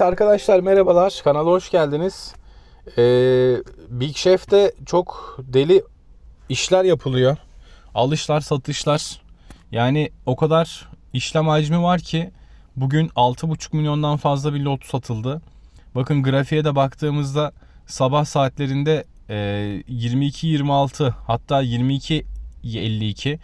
Arkadaşlar merhabalar. Kanala hoş geldiniz. Ee, Big Chef'te çok deli işler yapılıyor. Alışlar, satışlar. Yani o kadar işlem hacmi var ki bugün 6,5 milyondan fazla bir lot satıldı. Bakın grafiğe de baktığımızda sabah saatlerinde e, 22-26 hatta 22-52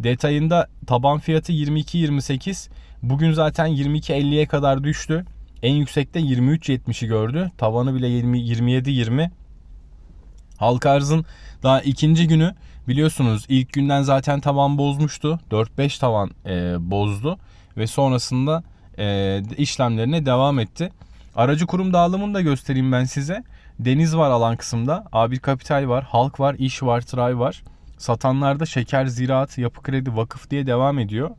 detayında taban fiyatı 22-28 bugün zaten 22-50'ye kadar düştü. En yüksekte 23.70'i gördü. Tavanı bile 20, 27-20. Halka arzın daha ikinci günü biliyorsunuz ilk günden zaten tavan bozmuştu. 4-5 tavan e, bozdu ve sonrasında e, işlemlerine devam etti. Aracı kurum dağılımını da göstereyim ben size. Deniz var alan kısımda. A1 Kapital var, Halk var, İş var, Tray var. Satanlarda Şeker, Ziraat, Yapı Kredi, Vakıf diye devam ediyor.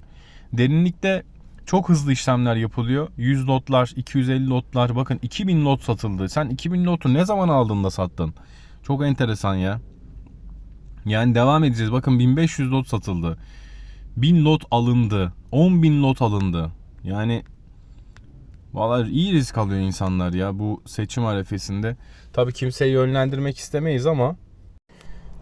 Derinlikte çok hızlı işlemler yapılıyor. 100 lotlar, 250 lotlar. Bakın 2000 lot satıldı. Sen 2000 lotu ne zaman aldın da sattın? Çok enteresan ya. Yani devam edeceğiz. Bakın 1500 lot satıldı. 1000 lot alındı. 10.000 lot alındı. Yani Vallahi iyi risk alıyor insanlar ya bu seçim arefesinde. Tabii kimseyi yönlendirmek istemeyiz ama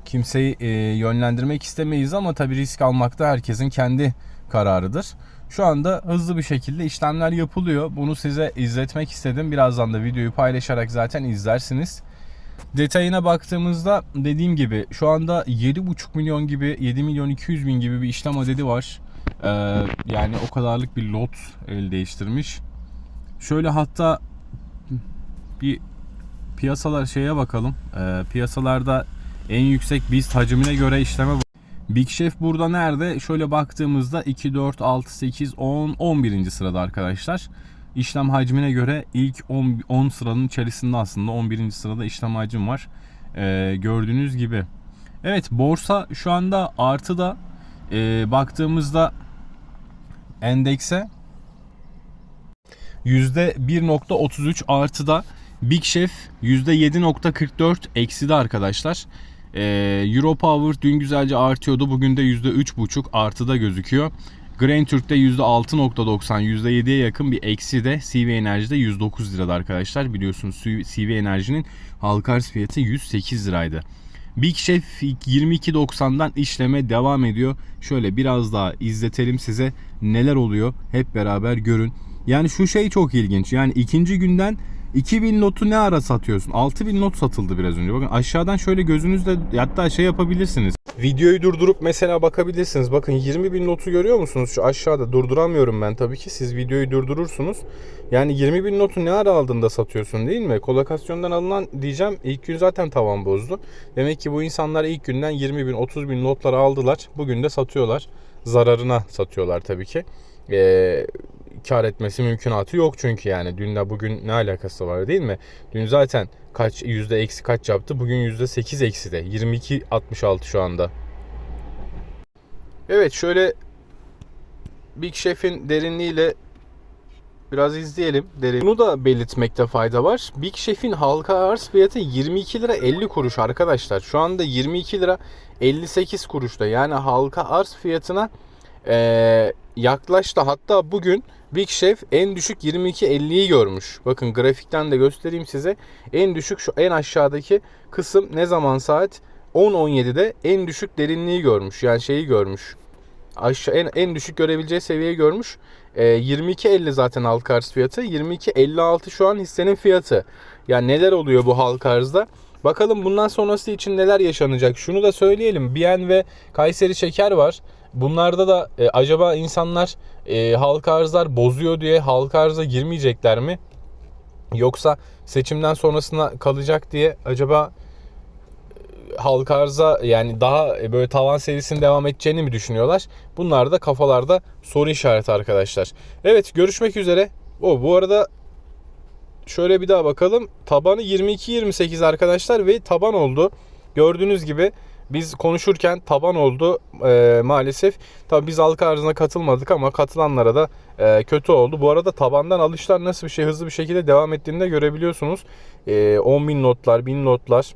kimseyi e, yönlendirmek istemeyiz ama tabii risk almak da herkesin kendi kararıdır. Şu anda hızlı bir şekilde işlemler yapılıyor. Bunu size izletmek istedim. Birazdan da videoyu paylaşarak zaten izlersiniz. Detayına baktığımızda dediğim gibi şu anda 7,5 milyon gibi 7 milyon 200 bin gibi bir işlem adedi var. Ee, yani o kadarlık bir lot el değiştirmiş. Şöyle hatta bir piyasalar şeye bakalım. Ee, piyasalarda en yüksek BIST hacmine göre işleme Big Chef burada nerede? Şöyle baktığımızda 2, 4, 6, 8, 10, 11. sırada arkadaşlar. İşlem hacmine göre ilk 10, 10 sıranın içerisinde aslında 11. sırada işlem hacim var. Ee, gördüğünüz gibi. Evet borsa şu anda artıda e, baktığımızda endekse %1.33 artıda Big Chef %7.44 ekside arkadaşlar. Ee, Euro Power dün güzelce artıyordu. Bugün de %3.5 artıda gözüküyor. Grain Türk'te %6.90 %7'ye yakın bir eksi de CV Enerji'de 109 lirada arkadaşlar. Biliyorsunuz CV Enerji'nin halka arz fiyatı 108 liraydı. Big Chef 22.90'dan işleme devam ediyor. Şöyle biraz daha izletelim size neler oluyor. Hep beraber görün. Yani şu şey çok ilginç. Yani ikinci günden 2000 notu ne ara satıyorsun? 6000 not satıldı biraz önce. Bakın aşağıdan şöyle gözünüzle hatta şey yapabilirsiniz. Videoyu durdurup mesela bakabilirsiniz. Bakın 20 bin notu görüyor musunuz? Şu aşağıda durduramıyorum ben tabii ki. Siz videoyu durdurursunuz. Yani 20 bin notu ne ara aldığında satıyorsun değil mi? Kolokasyondan alınan diyeceğim ilk gün zaten tavan bozdu. Demek ki bu insanlar ilk günden 20 bin 30 bin notları aldılar. Bugün de satıyorlar. Zararına satıyorlar tabii ki. Ee, kar etmesi mümkünatı yok çünkü yani dünle bugün ne alakası var değil mi? Dün zaten kaç yüzde eksi kaç yaptı? Bugün yüzde 8 eksi de 22.66 şu anda. Evet şöyle Big Chef'in derinliğiyle biraz izleyelim. Derin. Bunu da belirtmekte fayda var. Big Chef'in halka arz fiyatı 22 lira 50 kuruş arkadaşlar. Şu anda 22 lira 58 kuruşta. Yani halka arz fiyatına ee, yaklaştı. Hatta bugün Big Chef en düşük 22.50'yi görmüş. Bakın grafikten de göstereyim size. En düşük şu en aşağıdaki kısım ne zaman saat? 10.17'de en düşük derinliği görmüş. Yani şeyi görmüş. Aşağı en, en düşük görebileceği seviyeyi görmüş. E, 22.50 zaten halka arz fiyatı. 22.56 şu an hissenin fiyatı. Yani neler oluyor bu halka arzda? Bakalım bundan sonrası için neler yaşanacak. Şunu da söyleyelim. Biyen ve Kayseri Şeker var. Bunlarda da e, acaba insanlar e, halka arzlar bozuyor diye halka arza girmeyecekler mi? Yoksa seçimden sonrasına kalacak diye acaba e, halka arza yani daha e, böyle tavan serisinin devam edeceğini mi düşünüyorlar? Bunlar da kafalarda soru işareti arkadaşlar. Evet görüşmek üzere. O bu arada şöyle bir daha bakalım. Tabanı 22-28 arkadaşlar ve taban oldu. Gördüğünüz gibi biz konuşurken taban oldu e, maalesef. Tabi biz halka arzına katılmadık ama katılanlara da e, kötü oldu. Bu arada tabandan alışlar nasıl bir şey hızlı bir şekilde devam ettiğini de görebiliyorsunuz. E, 10 bin notlar, 1000 notlar.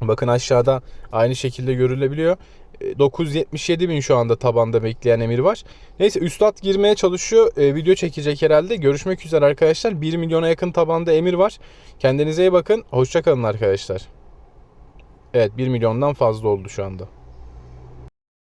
Bakın aşağıda aynı şekilde görülebiliyor. e, 977 bin şu anda tabanda bekleyen emir var. Neyse üstad girmeye çalışıyor. E, video çekecek herhalde. Görüşmek üzere arkadaşlar. 1 milyona yakın tabanda emir var. Kendinize iyi bakın. Hoşçakalın arkadaşlar. Evet 1 milyondan fazla oldu şu anda.